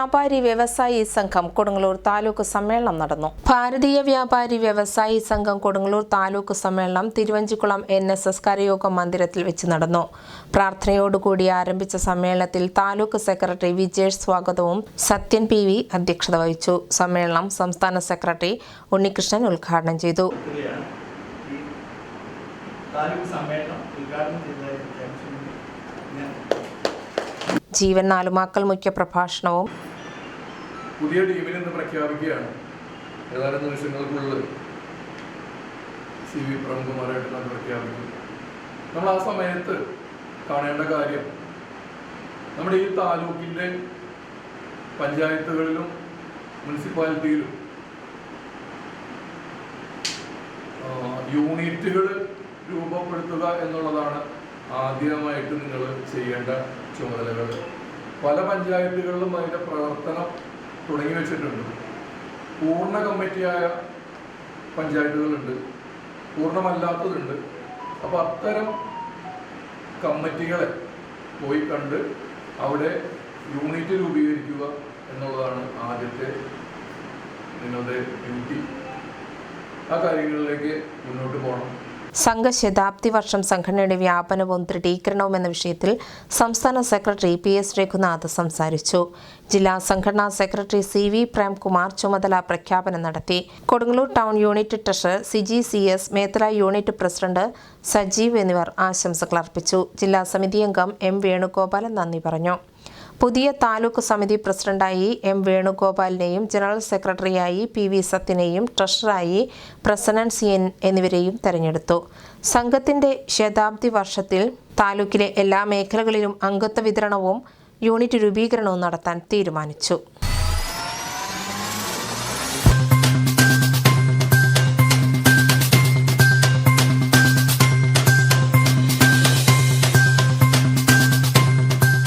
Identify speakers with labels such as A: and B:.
A: വ്യാപാരി വ്യവസായി സംഘം കൊടുങ്ങല്ലൂർ താലൂക്ക് സമ്മേളനം നടന്നു. ഭാരതീയ വ്യാപാരി വ്യവസായി സംഘം കൊടുങ്ങല്ലൂർ താലൂക്ക് സമ്മേളനം തിരുവഞ്ചിക്കുളം എൻ എസ് എസ് കരയോഗ മന്ദിരത്തിൽ വെച്ച് നടന്നു. പ്രാർത്ഥനയോടുകൂടി ആരംഭിച്ച സമ്മേളനത്തിൽ താലൂക്ക് സെക്രട്ടറി വിജേഷ് സ്വാഗതവും സത്യൻ പി വി അധ്യക്ഷത വഹിച്ചു. സമ്മേളനം സംസ്ഥാന സെക്രട്ടറി ഉണ്ണികൃഷ്ണൻ ഉദ്ഘാടനം ചെയ്തു.
B: താലൂക്ക് സമ്മേളനം ഉദ്ഘാടനം ചെയ്തതായി
A: ജീവൻ നാലുമാക്കൽ മുഖ്യ പ്രഭാഷണവും
C: പുതിയ ടീമിൽ നിന്ന് പ്രഖ്യാപിക്കുകയാണ്. ഏതാനും നിമിഷങ്ങൾക്കുള്ളിൽ സി വി പ്രമുഖമാരായിട്ട് നമ്മൾ പ്രഖ്യാപിക്കും. നമ്മൾ ആ സമയത്ത് കാണേണ്ട കാര്യം നമ്മുടെ ഈ താലൂക്കിന്റെ പഞ്ചായത്തുകളിലും മുനിസിപ്പാലിറ്റിയിലും യൂണിറ്റുകൾ രൂപപ്പെടുത്തുക എന്നുള്ളതാണ് ആദ്യമായിട്ട് നിങ്ങൾ ചെയ്യേണ്ട ചുമതലകൾ. പല പഞ്ചായത്തുകളിലും അതിന്റെ പ്രവർത്തനം തുടങ്ങി വെച്ചിട്ടുണ്ട്. പൂർണ കമ്മിറ്റിയായ പഞ്ചായത്തുകളുണ്ട്. പൂർണമല്ലാത്തതുണ്ട് അപ്പോൾ അത്തരം കമ്മിറ്റികളെ പോയി കണ്ട് അവിടെ യൂണിറ്റ് രൂപീകരിക്കുക എന്നുള്ളതാണ് ആദ്യത്തെ നിങ്ങളുടെ ഡ്യൂട്ടി. ആ കാര്യങ്ങളിലേക്ക് മുന്നോട്ട് പോകണം.
A: സംഘശതാബ്ദി വർഷം സംഘടനയുടെ വ്യാപനവും ദൃഢീകരണവും എന്ന വിഷയത്തിൽ സംസ്ഥാന സെക്രട്ടറി പി എസ് രഘുനാഥ് സംസാരിച്ചു. ജില്ലാ സംഘടനാ സെക്രട്ടറി സി വി പ്രേംകുമാർ ചുമതല പ്രഖ്യാപനം നടത്തി. Kodungallur town unit treasurer Siji C S Methala unit president Sajeev എന്നിവർ ആശംസകൾ അർപ്പിച്ചു. ജില്ലാ സമിതി അംഗം എം വേണുഗോപാലൻ നന്ദി പറഞ്ഞു. പുതിയ താലൂക്ക് സമിതി പ്രസിഡന്റായി എം വേണുഗോപാലിനെയും ജനറൽ സെക്രട്ടറിയായി പി വി സത്യനെയും ട്രഷററായി പ്രസന്നൻ സി എൻ എന്നിവരെയും തെരഞ്ഞെടുത്തു. സംഘത്തിന്റെ ശതാബ്ദി വർഷത്തിൽ താലൂക്കിലെ എല്ലാ മേഖലകളിലും അംഗത്വ വിതരണവും യൂണിറ്റ് രൂപീകരണവും നടത്താൻ തീരുമാനിച്ചു.